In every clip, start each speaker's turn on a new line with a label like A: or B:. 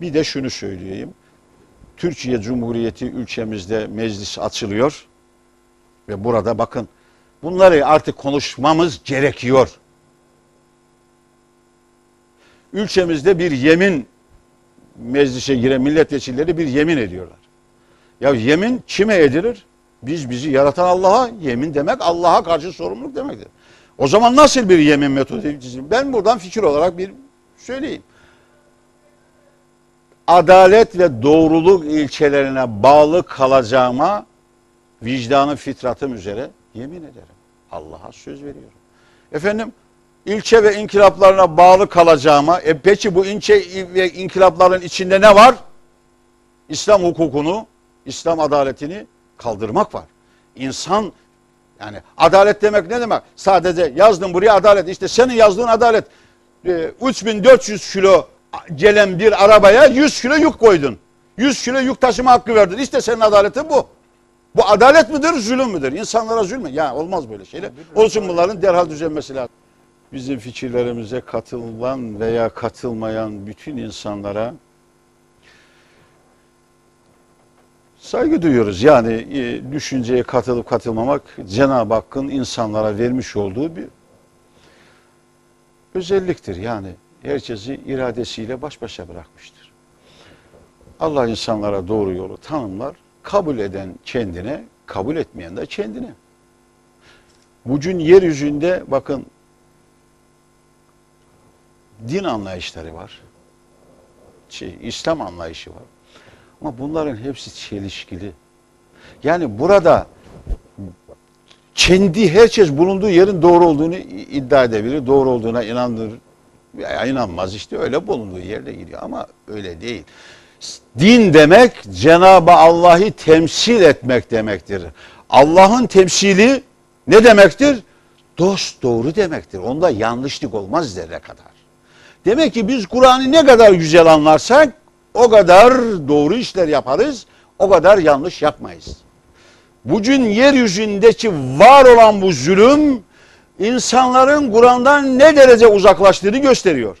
A: Bir de şunu söyleyeyim. Türkiye Cumhuriyeti ülkemizde meclis açılıyor. Ve burada bakın bunları artık konuşmamız gerekiyor. Ülkemizde bir yemin meclise giren milletvekilleri bir yemin ediyorlar. Ya yemin kime edilir? Biz bizi yaratan Allah'a yemin demek Allah'a karşı sorumluluk demektir. O zaman nasıl bir yemin metodu? Ben buradan fikir olarak bir söyleyeyim. Adalet ve doğruluk ilkelerine bağlı kalacağıma vicdanı fitratım üzere yemin ederim. Allah'a söz veriyorum. Efendim ilçe ve inkılaplarına bağlı kalacağıma e peki bu ilçe ve inkılapların içinde ne var? İslam hukukunu, İslam adaletini kaldırmak var. İnsan yani adalet demek ne demek? Sadece yazdım buraya adalet. İşte senin yazdığın adalet. E, 3400 kilo gelen bir arabaya 100 kilo yük koydun. 100 kilo yük taşıma hakkı verdin. İşte senin adaletin bu. Bu adalet midir, zulüm müdür? İnsanlara zulmü. Ya olmaz böyle şeyler. Olsun bunların derhal düzenmesi lazım. Bizim fikirlerimize katılan veya katılmayan bütün insanlara saygı duyuyoruz. Yani e, düşünceye katılıp katılmamak Cenab-ı Hakk'ın insanlara vermiş olduğu bir özelliktir. Yani herkesi iradesiyle baş başa bırakmıştır. Allah insanlara doğru yolu tanımlar. Kabul eden kendine, kabul etmeyen de kendine. Bugün yeryüzünde bakın din anlayışları var. Şey, İslam anlayışı var. Ama bunların hepsi çelişkili. Yani burada kendi herkes bulunduğu yerin doğru olduğunu iddia edebilir. Doğru olduğuna inanır veya inanmaz işte öyle bulunduğu yerde gidiyor ama öyle değil. Din demek Cenab-ı Allah'ı temsil etmek demektir. Allah'ın temsili ne demektir? Dost doğru demektir. Onda yanlışlık olmaz zerre kadar. Demek ki biz Kur'an'ı ne kadar güzel anlarsak o kadar doğru işler yaparız, o kadar yanlış yapmayız. Bugün yeryüzündeki var olan bu zulüm insanların Kur'an'dan ne derece uzaklaştığını gösteriyor.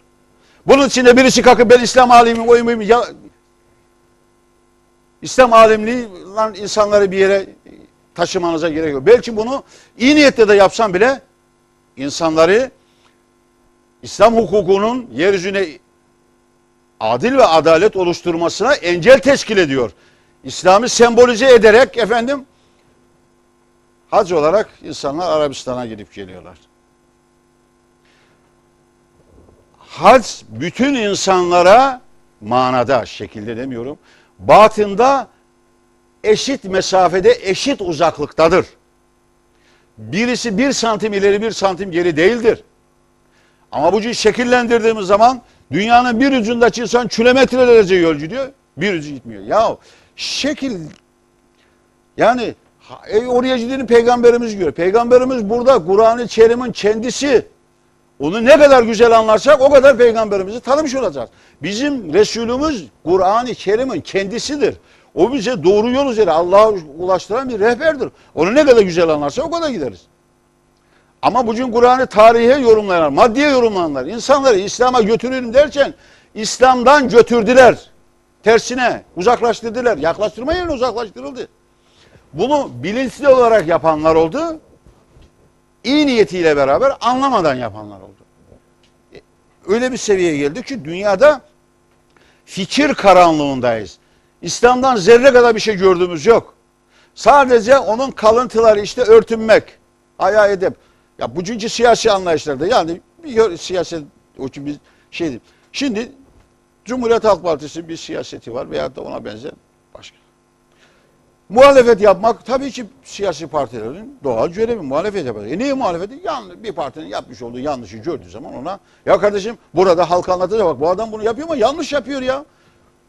A: Bunun içinde birisi kalkıp ben İslam alimiyim, oyum, oyum, ya İslam alimliği lan insanları bir yere taşımanıza gerek yok. Belki bunu iyi niyetle de yapsan bile insanları İslam hukukunun yeryüzüne adil ve adalet oluşturmasına engel teşkil ediyor. İslam'ı sembolize ederek efendim hac olarak insanlar Arabistan'a gidip geliyorlar. Hac bütün insanlara manada şekilde demiyorum. Batında eşit mesafede eşit uzaklıktadır. Birisi bir santim ileri bir santim geri değildir. Ama bu şekillendirdiğimiz zaman dünyanın bir ucundaki insan kilometrelerce yol gidiyor. Bir ucu gitmiyor. Ya şekil yani e, oraya gideni peygamberimiz görüyor. Peygamberimiz burada Kur'an-ı Kerim'in kendisi. Onu ne kadar güzel anlarsak o kadar peygamberimizi tanımış olacağız. Bizim Resulümüz Kur'an-ı Kerim'in kendisidir. O bize doğru yol üzere Allah'a ulaştıran bir rehberdir. Onu ne kadar güzel anlarsak o kadar gideriz. Ama bugün Kur'an'ı tarihe yorumlayanlar, maddiye yorumlayanlar, insanları İslam'a götürürüm derken İslam'dan götürdüler. Tersine uzaklaştırdılar. Yaklaştırma yerine uzaklaştırıldı. Bunu bilinçli olarak yapanlar oldu. İyi niyetiyle beraber anlamadan yapanlar oldu. E, öyle bir seviyeye geldik ki dünyada fikir karanlığındayız. İslam'dan zerre kadar bir şey gördüğümüz yok. Sadece onun kalıntıları işte örtünmek, ayağı edep. Ya bugünkü siyasi anlayışlarda yani bir siyaset o için bir şey Şimdi Cumhuriyet Halk Partisi bir siyaseti var veya da ona benzer. Muhalefet yapmak tabii ki siyasi partilerin doğal görevi muhalefet yapar. E niye muhalefeti? Yanlış, bir partinin yapmış olduğu yanlışı gördüğü zaman ona ya kardeşim burada halk anlatacak bak bu adam bunu yapıyor ama yanlış yapıyor ya.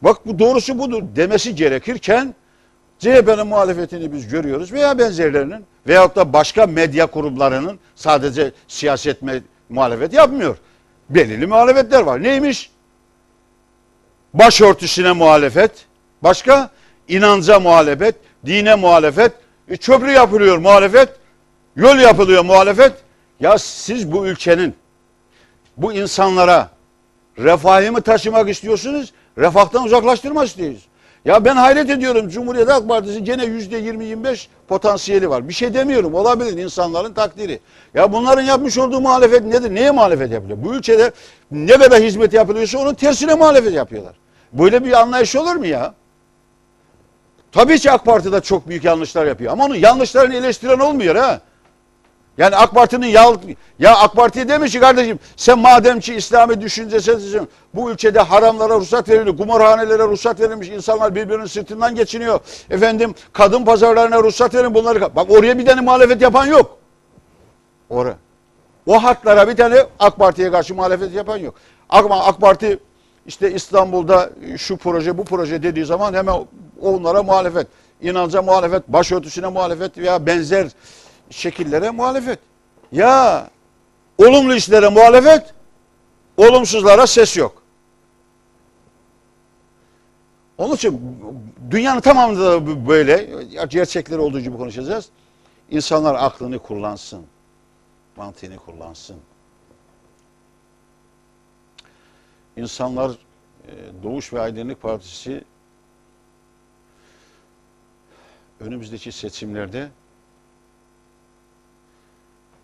A: Bak bu doğrusu budur demesi gerekirken CHP'nin muhalefetini biz görüyoruz veya benzerlerinin veyahut da başka medya kurumlarının sadece siyaset muhalefet yapmıyor. Belirli muhalefetler var. Neymiş? Başörtüsüne muhalefet. Başka? inanca muhalefet, dine muhalefet. E, köprü yapılıyor muhalefet. Yol yapılıyor muhalefet. Ya siz bu ülkenin bu insanlara Refahı mı taşımak istiyorsunuz? Refahtan uzaklaştırmak istiyoruz. Ya ben hayret ediyorum Cumhuriyet Halk Partisi gene yüzde 20-25 potansiyeli var. Bir şey demiyorum olabilir insanların takdiri. Ya bunların yapmış olduğu muhalefet nedir? Neye muhalefet yapılıyor? Bu ülkede ne kadar hizmet yapılıyorsa onun tersine muhalefet yapıyorlar. Böyle bir anlayış olur mu ya? Tabii ki AK Parti de çok büyük yanlışlar yapıyor. Ama onun yanlışlarını eleştiren olmuyor ha. Yani AK Parti'nin ya, ya AK Parti'ye demiş ki kardeşim sen madem ki İslami düşüncesisin bu ülkede haramlara ruhsat verilmiş, kumarhanelere ruhsat verilmiş, insanlar birbirinin sırtından geçiniyor. Efendim kadın pazarlarına ruhsat verin bunları. Bak oraya bir tane muhalefet yapan yok. Oraya. O haklara bir tane AK Parti'ye karşı muhalefet yapan yok. Ama AK Parti işte İstanbul'da şu proje bu proje dediği zaman hemen onlara muhalefet. İnanca muhalefet, başörtüsüne muhalefet veya benzer şekillere muhalefet. Ya olumlu işlere muhalefet, olumsuzlara ses yok. Onun için dünyanın tamamında da böyle gerçekleri olduğu gibi konuşacağız. İnsanlar aklını kullansın, mantığını kullansın. İnsanlar e, Doğuş ve Aydınlık Partisi önümüzdeki seçimlerde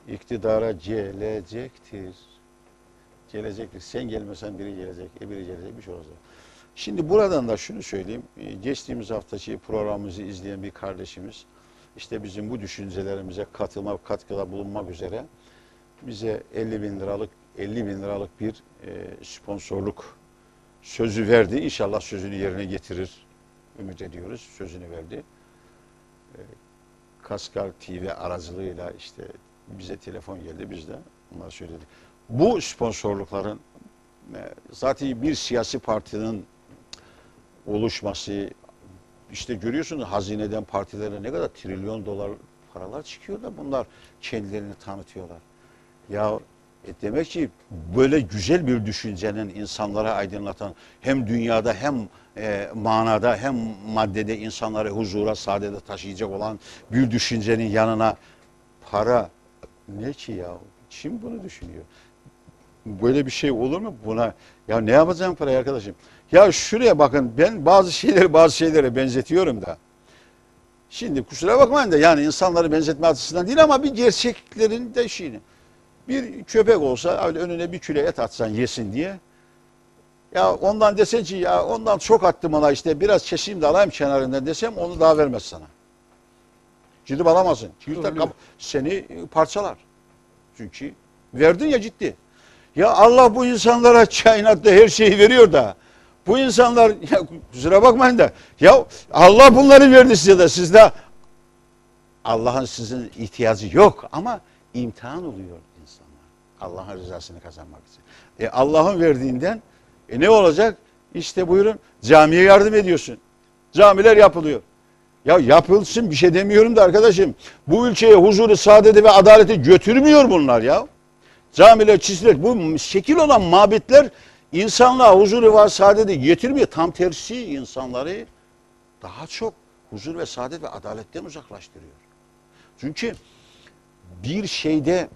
A: iktidara gelecektir. Gelecektir. Sen gelmesen biri gelecek, e biri gelecek bir şey olacak. Şimdi buradan da şunu söyleyeyim. E, Geçtiğimiz haftaki programımızı izleyen bir kardeşimiz işte bizim bu düşüncelerimize katılma, katkıda bulunmak üzere bize 50 bin liralık 50 bin liralık bir e, sponsorluk sözü verdi. İnşallah sözünü yerine getirir. Ümit ediyoruz. Sözünü verdi. Kaskar TV aracılığıyla işte bize telefon geldi. Biz de onlara söyledik. Bu sponsorlukların e, zaten bir siyasi partinin oluşması işte görüyorsunuz hazineden partilere ne kadar trilyon dolar paralar çıkıyor da bunlar kendilerini tanıtıyorlar. Ya e demek ki böyle güzel bir düşüncenin insanlara aydınlatan hem dünyada hem e, manada hem maddede insanları huzura, saadete taşıyacak olan bir düşüncenin yanına para ne ki ya? Kim bunu düşünüyor? Böyle bir şey olur mu buna? Ya ne yapacağım parayı arkadaşım? Ya şuraya bakın ben bazı şeyleri bazı şeylere benzetiyorum da. Şimdi kusura bakmayın da yani insanları benzetme açısından değil ama bir gerçeklerin de şeyini. Bir köpek olsa öyle önüne bir küle et atsan yesin diye. Ya ondan desen ki ya ondan çok attım ona işte biraz keseyim de alayım kenarından desem onu daha vermez sana. Gidip alamazsın. Kap- seni parçalar. Çünkü verdin ya ciddi. Ya Allah bu insanlara kainatta her şeyi veriyor da bu insanlar ya kusura bakmayın da ya Allah bunları verdi size de sizde Allah'ın sizin ihtiyacı yok ama imtihan oluyor. Allah'ın rızasını kazanmak için. E Allah'ın verdiğinden e ne olacak? İşte buyurun camiye yardım ediyorsun. Camiler yapılıyor. Ya yapılsın bir şey demiyorum da arkadaşım. Bu ülkeye huzuru, saadeti ve adaleti götürmüyor bunlar ya. Camiler, çizgiler, bu şekil olan mabetler insanlığa huzuru ve saadeti getirmiyor. Tam tersi insanları daha çok huzur ve saadet ve adaletten uzaklaştırıyor. Çünkü bir şeyde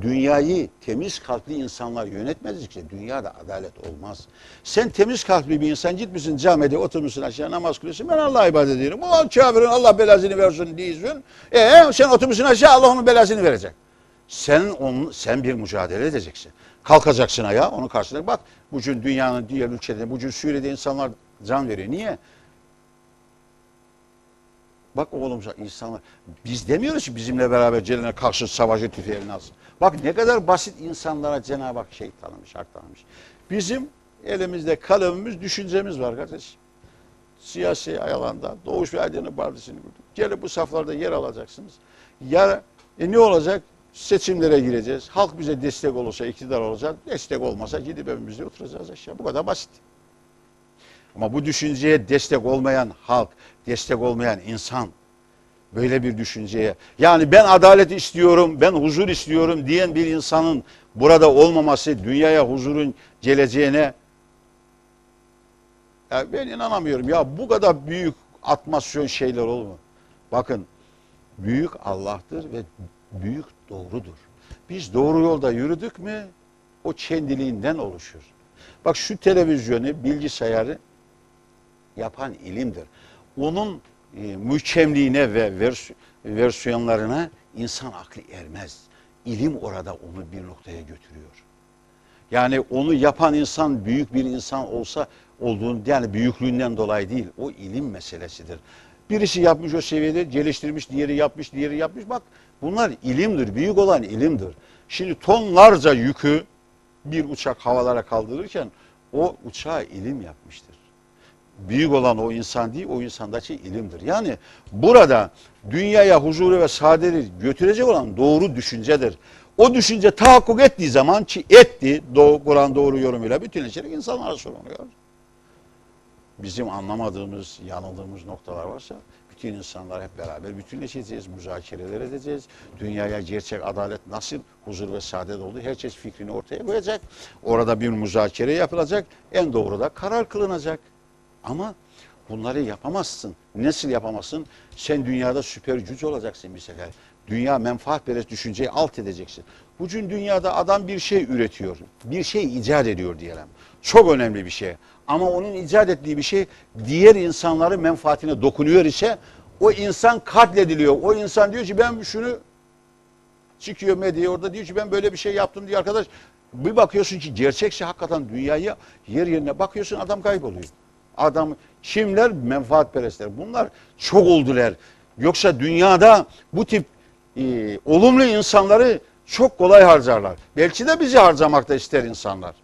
A: dünyayı temiz kalpli insanlar yönetmedikçe dünyada adalet olmaz. Sen temiz kalpli bir insan gitmişsin camide oturmuşsun aşağı namaz kılıyorsun ben Allah'a ibadet ediyorum. O kafirin Allah belasını versin diyorsun. E sen oturmuşsun aşağı Allah onun belasını verecek. Sen onun, sen bir mücadele edeceksin. Kalkacaksın ayağa onun karşısında. Bak bugün dünyanın diğer ülkelerinde, bugün Suriye'de insanlar can veriyor. Niye? Bak oğlum insanlar, biz demiyoruz ki bizimle beraber Celal'e karşı savaşı tüfeği eline alsın. Bak ne kadar basit insanlara Cenab-ı Hak şey tanımış, hak tanımış. Bizim elimizde kalemimiz, düşüncemiz var kardeşim. Siyasi alanda Doğuş ve Aydınlık Partisi'ni kurduk. Gelip bu saflarda yer alacaksınız. Ya e ne olacak? Seçimlere gireceğiz. Halk bize destek olursa iktidar olacak. Destek olmasa gidip evimizde oturacağız aşağı. Bu kadar basit. Ama bu düşünceye destek olmayan halk, destek olmayan insan böyle bir düşünceye yani ben adalet istiyorum, ben huzur istiyorum diyen bir insanın burada olmaması dünyaya huzurun geleceğine ya ben inanamıyorum. Ya bu kadar büyük atmasyon şeyler olur mu? Bakın büyük Allah'tır ve büyük doğrudur. Biz doğru yolda yürüdük mü o kendiliğinden oluşur. Bak şu televizyonu, bilgisayarı yapan ilimdir. Onun e, mükemmeliğine ve vers versiyonlarına insan aklı ermez. İlim orada onu bir noktaya götürüyor. Yani onu yapan insan büyük bir insan olsa olduğunu yani büyüklüğünden dolayı değil. O ilim meselesidir. Birisi yapmış o seviyede geliştirmiş, diğeri yapmış, diğeri yapmış. Bak bunlar ilimdir. Büyük olan ilimdir. Şimdi tonlarca yükü bir uçak havalara kaldırırken o uçağa ilim yapmıştır. Büyük olan o insan değil, o insandaki ilimdir. Yani burada dünyaya huzuru ve saadeti götürecek olan doğru düşüncedir. O düşünce tahakkuk ettiği zaman ki etti, doğu, Kur'an doğru yorumuyla bütünleşerek insanlara soruluyor. Bizim anlamadığımız, yanıldığımız noktalar varsa bütün insanlar hep beraber bütünleşeceğiz, müzakereler edeceğiz. Dünyaya gerçek adalet nasıl huzur ve saadet oldu herkes fikrini ortaya koyacak. Orada bir müzakere yapılacak, en doğru da karar kılınacak. Ama bunları yapamazsın. Nasıl yapamazsın? Sen dünyada süper güç olacaksın bir sefer. Dünya menfaatperest düşünceyi alt edeceksin. Bugün dünyada adam bir şey üretiyor, bir şey icat ediyor diyelim. Çok önemli bir şey. Ama onun icat ettiği bir şey diğer insanların menfaatine dokunuyor ise o insan katlediliyor. O insan diyor ki ben şunu çıkıyor medyaya orada diyor ki ben böyle bir şey yaptım diye arkadaş. Bir bakıyorsun ki gerçekse hakikaten dünyayı yer yerine bakıyorsun adam kayboluyor. Adam kimler? Menfaatperestler. Bunlar çok oldular. Yoksa dünyada bu tip e, olumlu insanları çok kolay harcarlar. Belki de bizi harcamakta ister insanlar.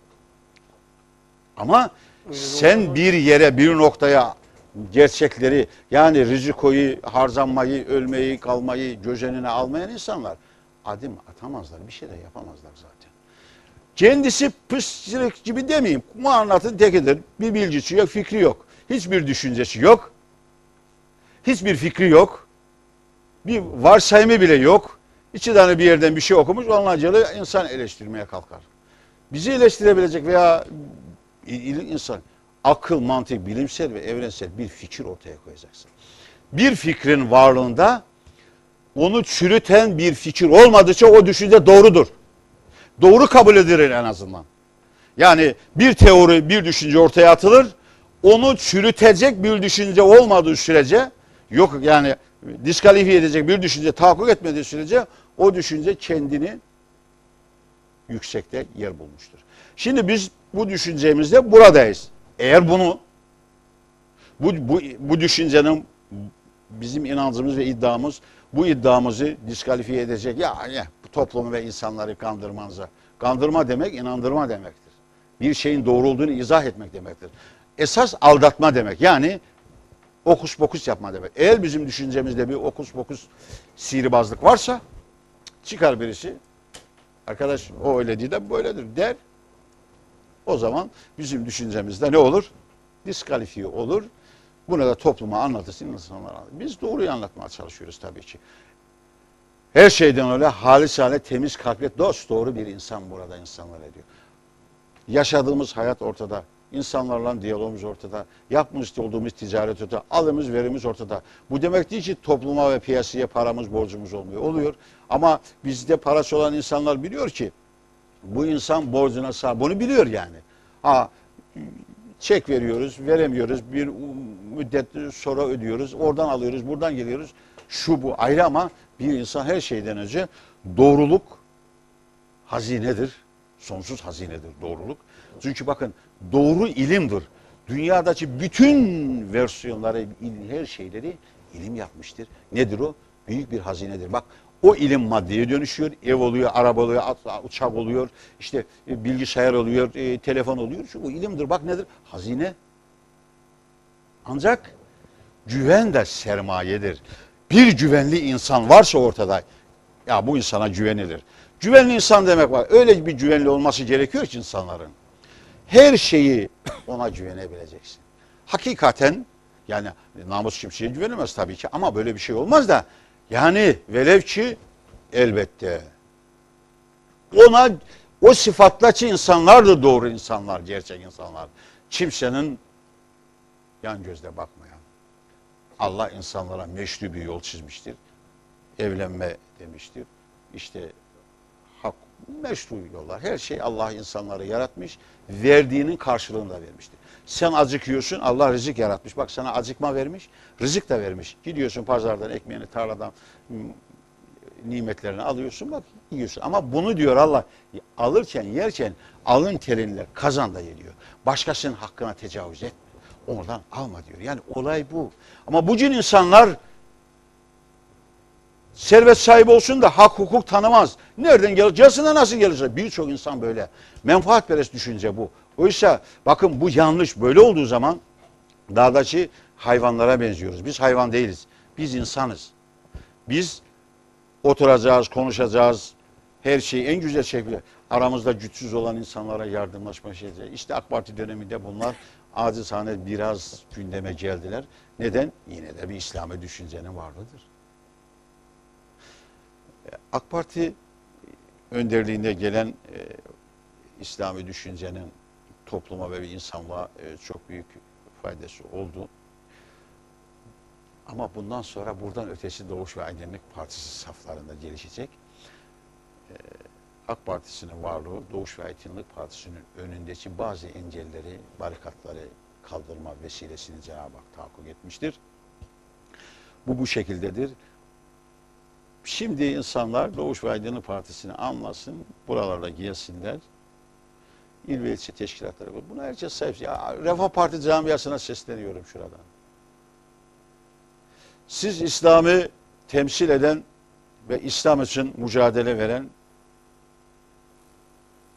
A: Ama sen bir yere, bir noktaya gerçekleri yani rizikoyu, harcanmayı, ölmeyi, kalmayı göz önüne almayan insanlar adım atamazlar, bir şey de yapamazlar zaten. Kendisi pısırık gibi demeyeyim. Muanatın tekidir. Bir bilgisi yok, fikri yok. Hiçbir düşüncesi yok. Hiçbir fikri yok. Bir varsayımı bile yok. İki tane bir yerden bir şey okumuş, onlarca insan eleştirmeye kalkar. Bizi eleştirebilecek veya insan akıl, mantık, bilimsel ve evrensel bir fikir ortaya koyacaksın. Bir fikrin varlığında onu çürüten bir fikir olmadıkça o düşünce doğrudur. Doğru kabul edilir en azından. Yani bir teori, bir düşünce ortaya atılır. Onu çürütecek bir düşünce olmadığı sürece yok yani diskalifiye edecek bir düşünce tahakkuk etmediği sürece o düşünce kendini yüksekte yer bulmuştur. Şimdi biz bu düşüncemizde buradayız. Eğer bunu bu, bu, bu düşüncenin bizim inancımız ve iddiamız bu iddiamızı diskalifiye edecek ya, ya toplumu ve insanları kandırmanıza. Kandırma demek inandırma demektir. Bir şeyin doğru olduğunu izah etmek demektir. Esas aldatma demek. Yani okus pokus yapma demek. Eğer bizim düşüncemizde bir okus pokus sihirbazlık varsa çıkar birisi arkadaş o öyle değil de böyledir der. O zaman bizim düşüncemizde ne olur? Diskalifiye olur. Bunu da topluma anlatırsın insanlara. Biz doğruyu anlatmaya çalışıyoruz tabii ki. Her şeyden öyle halisane, temiz kalple dost doğru bir insan burada insanlar ediyor. Yaşadığımız hayat ortada. İnsanlarla diyalogumuz ortada. Yapmış olduğumuz ticaret ortada. Alımız verimiz ortada. Bu demek değil ki topluma ve piyasaya paramız borcumuz olmuyor. Oluyor. Ama bizde parası olan insanlar biliyor ki bu insan borcuna sahip. Bunu biliyor yani. Ha çek veriyoruz, veremiyoruz. Bir müddet sonra ödüyoruz. Oradan alıyoruz, buradan geliyoruz. Şu bu ayrı ama bir insan her şeyden önce doğruluk hazinedir. Sonsuz hazinedir doğruluk. Çünkü bakın doğru ilimdir. Dünyadaki bütün versiyonları, her şeyleri ilim yapmıştır. Nedir o? Büyük bir hazinedir. Bak o ilim maddeye dönüşüyor. Ev oluyor, araba oluyor, uçak oluyor, işte e, bilgisayar oluyor, e, telefon oluyor. Şu bu ilimdir. Bak nedir? Hazine. Ancak güven de sermayedir. Bir güvenli insan varsa ortada ya bu insana güvenilir. Güvenli insan demek var. Öyle bir güvenli olması gerekiyor ki insanların. Her şeyi ona güvenebileceksin. Hakikaten yani namus kimseye güvenemez tabii ki ama böyle bir şey olmaz da yani velev ki elbette ona o sıfatlaçı insanlardır doğru insanlar, gerçek insanlar. Kimsenin yan gözle bakmayan. Allah insanlara meşru bir yol çizmiştir. Evlenme demiştir. İşte hak meşru yollar. Her şey Allah insanları yaratmış. Verdiğinin karşılığını da vermiştir. Sen acıkıyorsun Allah rızık yaratmış. Bak sana acıkma vermiş. Rızık da vermiş. Gidiyorsun pazardan ekmeğini tarladan m, nimetlerini alıyorsun bak yiyorsun. Ama bunu diyor Allah alırken yerken alın terinle kazan da yediyor. Başkasının hakkına tecavüz etme. Oradan alma diyor. Yani olay bu. Ama bugün insanlar servet sahibi olsun da hak hukuk tanımaz. Nereden? Casına nasıl gelirse birçok insan böyle. Menfaatperest düşünce bu. Oysa bakın bu yanlış. Böyle olduğu zaman dağdaki hayvanlara benziyoruz. Biz hayvan değiliz. Biz insanız. Biz oturacağız, konuşacağız. Her şeyi en güzel şekilde aramızda güçsüz olan insanlara yardımlaşma şeyleri. İşte AK Parti döneminde bunlar acizane biraz gündeme geldiler. Neden? Yine de bir İslami düşüncenin varlığıdır. AK Parti önderliğinde gelen e, İslami düşüncenin topluma ve insanlığa e, çok büyük faydası oldu. Ama bundan sonra buradan ötesi Doğuş ve Aydınlık Partisi saflarında gelişecek. E, AK Partisi'nin varlığı Doğuş ve Aydınlık Partisi'nin önündeki bazı engelleri, barikatları kaldırma vesilesini Cenab-ı Hak tahakkuk etmiştir. Bu bu şekildedir. Şimdi insanlar Doğuş ve Aydınlık Partisi'ni anlasın, buralarda gelsinler. İl ve ilçe teşkilatları. Buna herkes sahip. Ya, Refah Parti camiasına sesleniyorum şuradan. Siz İslam'ı temsil eden ve İslam için mücadele veren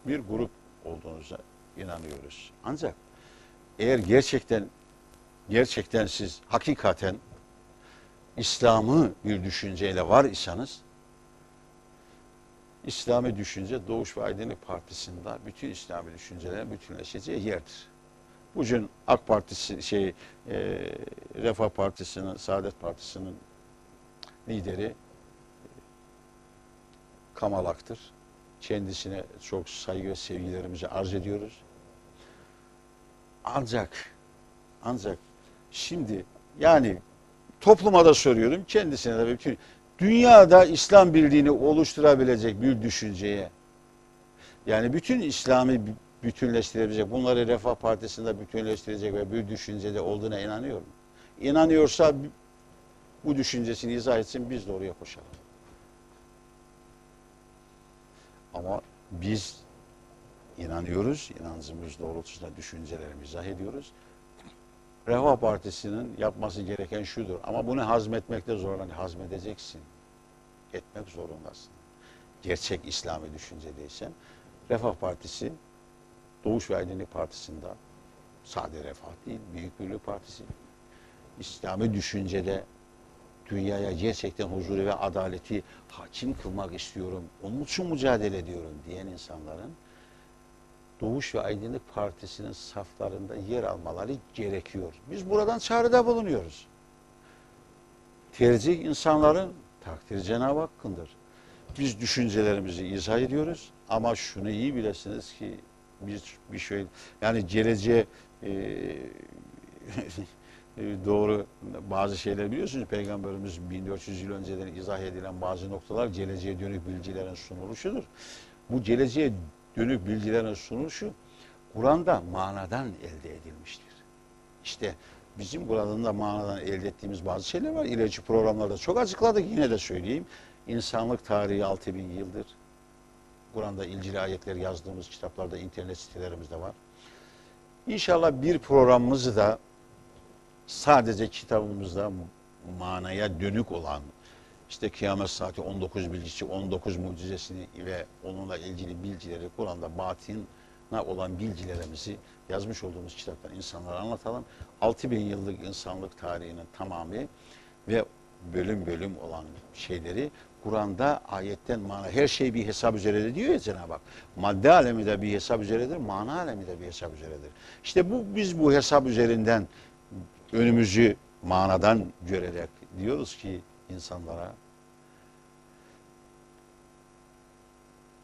A: bir grup olduğunuza inanıyoruz. Ancak eğer gerçekten gerçekten siz hakikaten İslam'ı bir düşünceyle var iseniz İslami düşünce Doğuş ve Aydınlık Partisi'nde bütün İslami düşüncelerin bütünleşeceği yerdir. Bugün AK Partisi şey e, Refah Partisi'nin, Saadet Partisi'nin lideri Kamal Ak'tır. Kendisine çok saygı ve sevgilerimizi arz ediyoruz. Ancak ancak şimdi yani topluma da soruyorum kendisine de bütün dünyada İslam birliğini oluşturabilecek bir düşünceye yani bütün İslam'ı bütünleştirebilecek, bunları Refah Partisi'nde bütünleştirecek ve bir düşüncede olduğuna inanıyor mu? İnanıyorsa bu düşüncesini izah etsin biz de oraya koşalım. Ama biz inanıyoruz, inancımız doğrultusunda düşüncelerimizi izah ediyoruz. Refah Partisi'nin yapması gereken şudur. Ama bunu hazmetmekte zorlan. Hazmedeceksin. Etmek zorundasın. Gerçek İslami düşüncedeysen. Refah Partisi Doğuş ve Aydınlık Partisi'nde sade refah değil, Büyük Birlik Partisi. İslami düşüncede dünyaya gerçekten huzuru ve adaleti hakim kılmak istiyorum. Onun için mücadele ediyorum diyen insanların Doğuş ve Aydınlık Partisi'nin saflarında yer almaları gerekiyor. Biz buradan çağrıda bulunuyoruz. Tercih insanların takdir Cenab-ı Hakk'ındır. Biz düşüncelerimizi izah ediyoruz ama şunu iyi bilesiniz ki biz bir şey yani geleceğe e, doğru bazı şeyler biliyorsunuz. Peygamberimiz 1400 yıl önceden izah edilen bazı noktalar geleceğe dönük bilgilerin sunuluşudur. Bu geleceğe dönük bilgilerin sunuluşu Kur'an'da manadan elde edilmiştir. İşte bizim Kur'an'da manadan elde ettiğimiz bazı şeyler var. İlerici programlarda çok açıkladık. Yine de söyleyeyim. İnsanlık tarihi 6000 yıldır. Kur'an'da ilgili ayetler yazdığımız kitaplarda, internet sitelerimizde var. İnşallah bir programımızı da sadece kitabımızda manaya dönük olan işte kıyamet saati 19 bilgisi, 19 mucizesini ve onunla ilgili bilgileri Kur'an'da batına olan bilgilerimizi yazmış olduğumuz kitaptan insanlara anlatalım. 6000 yıllık insanlık tarihinin tamamı ve bölüm bölüm olan şeyleri Kur'an'da ayetten mana her şey bir hesap üzeredir diyor ya Cenab-ı Hak. Madde alemi de bir hesap üzeredir, mana alemi de bir hesap üzeredir. İşte bu biz bu hesap üzerinden önümüzü manadan görerek diyoruz ki insanlara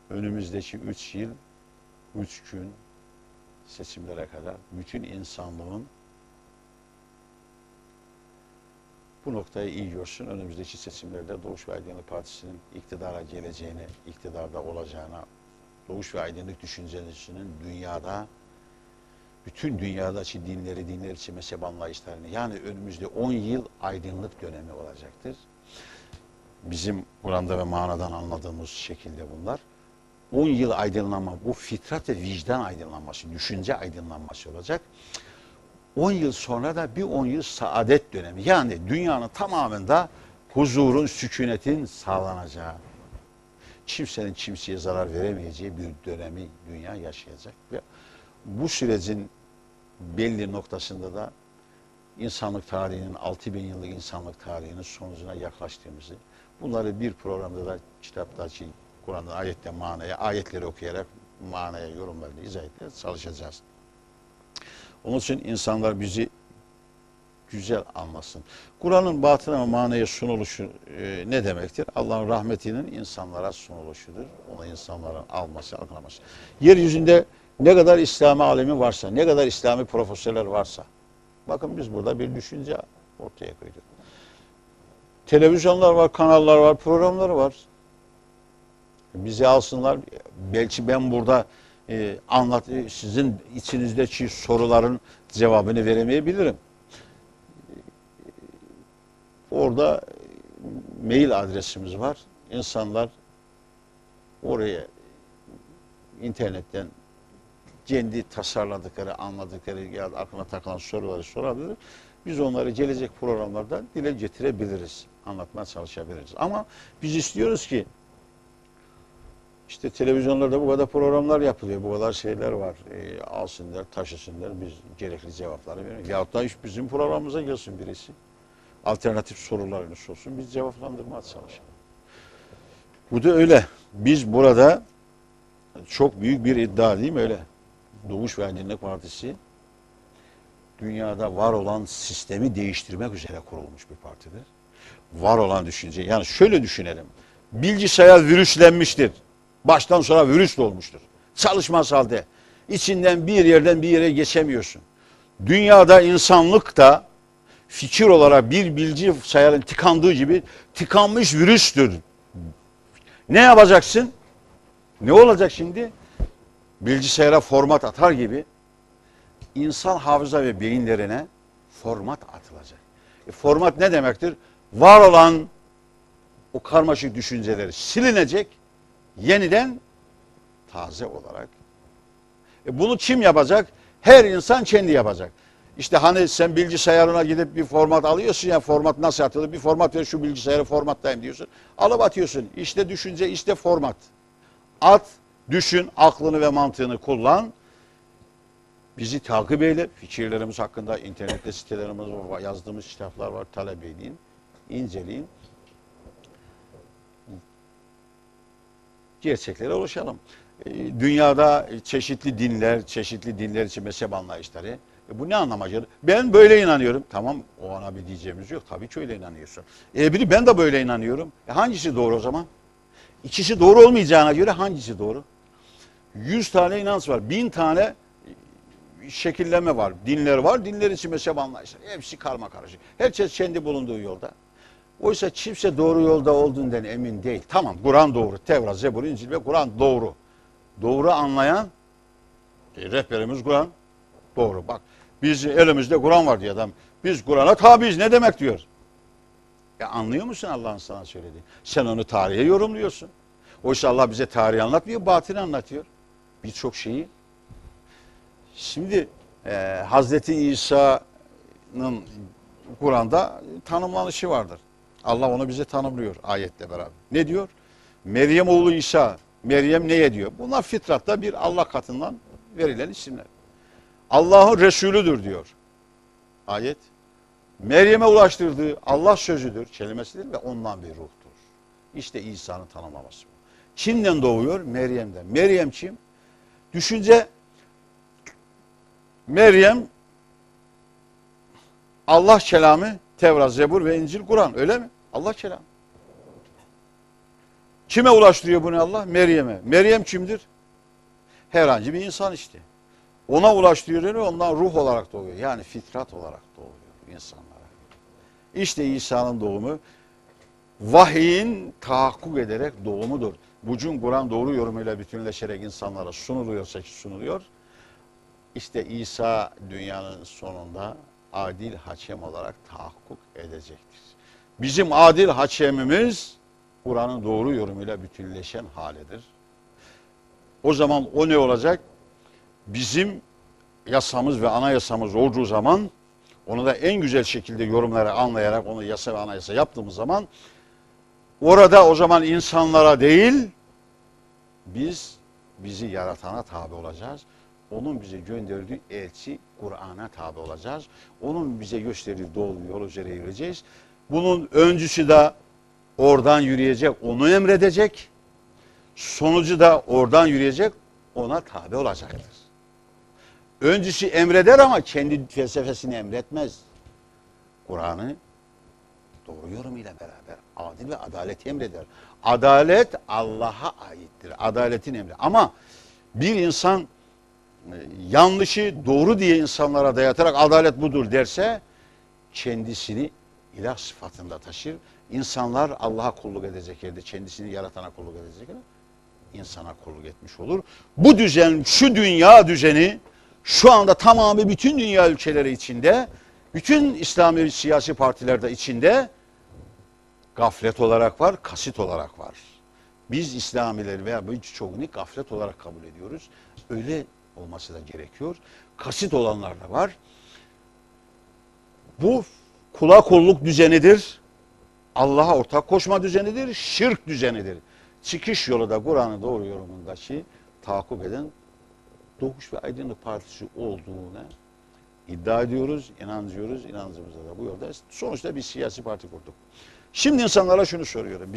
A: önümüzdeki üç yıl, üç gün seçimlere kadar bütün insanlığın bu noktayı iyi görsün. Önümüzdeki seçimlerde Doğuş ve Aydınlık Partisi'nin iktidara geleceğine, iktidarda olacağına doğuş ve aydınlık düşüncesinin dünyada bütün dünyadaki dinleri, dinler için mezhep anlayışlarını yani önümüzde 10 yıl aydınlık dönemi olacaktır. Bizim Kur'an'da ve manadan anladığımız şekilde bunlar. 10 yıl aydınlanma, bu fitrat ve vicdan aydınlanması, düşünce aydınlanması olacak. 10 yıl sonra da bir 10 yıl saadet dönemi. Yani dünyanın tamamında huzurun, sükunetin sağlanacağı, kimsenin kimseye zarar veremeyeceği bir dönemi dünya yaşayacak. Ve bu sürecin belli noktasında da insanlık tarihinin, 6000 yıllık insanlık tarihinin sonucuna yaklaştığımızı, bunları bir programda da kitaptaki Kur'an'da ayette manaya, ayetleri okuyarak manaya yorumlarını izah etmeye çalışacağız. Onun için insanlar bizi güzel anlasın. Kur'an'ın batına ve manaya sunuluşu e, ne demektir? Allah'ın rahmetinin insanlara sunuluşudur. Onu insanların alması, algılaması. Yeryüzünde ne kadar İslami alemi varsa, ne kadar İslami profesörler varsa, bakın biz burada bir düşünce ortaya koyduk. Televizyonlar var, kanallar var, programlar var. Bizi alsınlar. Belki ben burada e, anlat, e, sizin içinizdeki soruların cevabını veremeyebilirim. Orada mail adresimiz var. İnsanlar oraya internetten kendi tasarladıkları, anladıkları ya da aklına takılan soruları sorabilir. Biz onları gelecek programlarda dile getirebiliriz. Anlatmaya çalışabiliriz. Ama biz istiyoruz ki işte televizyonlarda bu kadar programlar yapılıyor, bu kadar şeyler var. E, alsınlar, taşısınlar, biz gerekli cevapları verelim. Yahut da bizim programımıza gelsin birisi. Alternatif sorularını sorsun, biz cevaplandırmaya çalışalım. Bu da öyle. Biz burada çok büyük bir iddia değil mi öyle? Doğuş ve Aydınlık Partisi dünyada var olan sistemi değiştirmek üzere kurulmuş bir partidir. Var olan düşünce, yani şöyle düşünelim. Bilgisayar virüslenmiştir. Baştan sona virüs olmuştur. Çalışmaz halde. İçinden bir yerden bir yere geçemiyorsun. Dünyada insanlık da fikir olarak bir bilgi sayarın tıkandığı gibi tıkanmış virüstür. Ne yapacaksın? Ne olacak şimdi? Bilgisayara format atar gibi insan hafıza ve beyinlerine format atılacak. E, format ne demektir? Var olan o karmaşık düşünceleri silinecek, yeniden taze olarak. E, bunu kim yapacak? Her insan kendi yapacak. İşte hani sen bilgisayarına gidip bir format alıyorsun ya format nasıl atılır? Bir format ver şu bilgisayarı formatlayayım diyorsun. Alıp atıyorsun. İşte düşünce işte format. At, düşün, aklını ve mantığını kullan. Bizi takip eyle. Fikirlerimiz hakkında internette sitelerimiz var, yazdığımız kitaplar var. Talep edin, inceleyin. Gerçeklere ulaşalım. E, Dünyada çeşitli dinler, çeşitli dinler için mezhep anlayışları. E bu ne anlama gelir? Ben böyle inanıyorum. Tamam o ana bir diyeceğimiz yok. Tabii ki öyle inanıyorsun. E biri ben de böyle inanıyorum. E hangisi doğru o zaman? İkisi doğru olmayacağına göre hangisi doğru? Yüz tane inanç var. Bin tane şekilleme var. Dinler var. Dinler için mezhep anlayışları. Hepsi karma karışık. Herkes kendi bulunduğu yolda. Oysa kimse doğru yolda olduğundan emin değil. Tamam Kur'an doğru. Tevrat, Zebur, İncil ve Kur'an doğru. Doğru anlayan e, rehberimiz Kur'an doğru. Bak biz elimizde Kur'an var diyor adam. Biz Kur'an'a tabiiz ne demek diyor. Ya anlıyor musun Allah'ın sana söylediği? Sen onu tarihe yorumluyorsun. Oysa Allah bize tarihi anlatmıyor, batını anlatıyor. Birçok şeyi. Şimdi e, Hazreti İsa'nın Kur'an'da tanımlanışı vardır. Allah onu bize tanımlıyor ayetle beraber. Ne diyor? Meryem oğlu İsa. Meryem neye diyor? Bunlar fitratta bir Allah katından verilen isimler. Allah'ın Resulüdür diyor. Ayet. Meryem'e ulaştırdığı Allah sözüdür, kelimesidir ve ondan bir ruhtur. İşte İsa'nın tanımlaması bu. Kimden doğuyor? Meryem'den. Meryem kim? Düşünce Meryem Allah kelamı Tevrat, Zebur ve İncil, Kur'an öyle mi? Allah kelamı. Kime ulaştırıyor bunu Allah? Meryem'e. Meryem kimdir? Herhangi bir insan işte. Ona ulaştırıyor ve ondan ruh olarak doğuyor. Yani fitrat olarak doğuyor insanlara. İşte İsa'nın doğumu vahyin tahakkuk ederek doğumudur. Bucun Kur'an doğru yorumuyla bütünleşerek insanlara sunuluyorsa ki sunuluyor. İşte İsa dünyanın sonunda adil hakem olarak tahakkuk edecektir. Bizim adil hakemimiz Kur'an'ın doğru yorumuyla bütünleşen halidir. O zaman o ne olacak? Bizim yasamız ve anayasamız olduğu zaman onu da en güzel şekilde yorumlara anlayarak onu yasa ve anayasa yaptığımız zaman orada o zaman insanlara değil biz bizi yaratana tabi olacağız. Onun bize gönderdiği elçi Kur'an'a tabi olacağız. Onun bize gösterdiği doğru yol üzere yürüyeceğiz. Bunun öncüsü de oradan yürüyecek, onu emredecek. Sonucu da oradan yürüyecek, ona tabi olacaktır. Öncüsü emreder ama kendi felsefesini emretmez. Kur'an'ı doğru yorumuyla beraber adil ve adaleti emreder. Adalet Allah'a aittir. Adaletin emri. Ama bir insan e, yanlışı doğru diye insanlara dayatarak adalet budur derse kendisini ilah sıfatında taşır. İnsanlar Allah'a kulluk edecek yerde kendisini yaratana kulluk edecek yerde insana kulluk etmiş olur. Bu düzen, şu dünya düzeni şu anda tamamı bütün dünya ülkeleri içinde, bütün İslami siyasi partilerde içinde gaflet olarak var, kasit olarak var. Biz İslamileri veya birçoğunu gaflet olarak kabul ediyoruz. Öyle olması da gerekiyor. Kasit olanlar da var. Bu kula kulluk düzenidir. Allah'a ortak koşma düzenidir. Şirk düzenidir. Çıkış yolu da Kur'an'ın doğru yorumundaki tahakkuk eden Doğuş ve Aydınlık Partisi olduğuna iddia ediyoruz, inanıyoruz. İnancımızda da bu yolda. Sonuçta bir siyasi parti kurduk. Şimdi insanlara şunu soruyorum.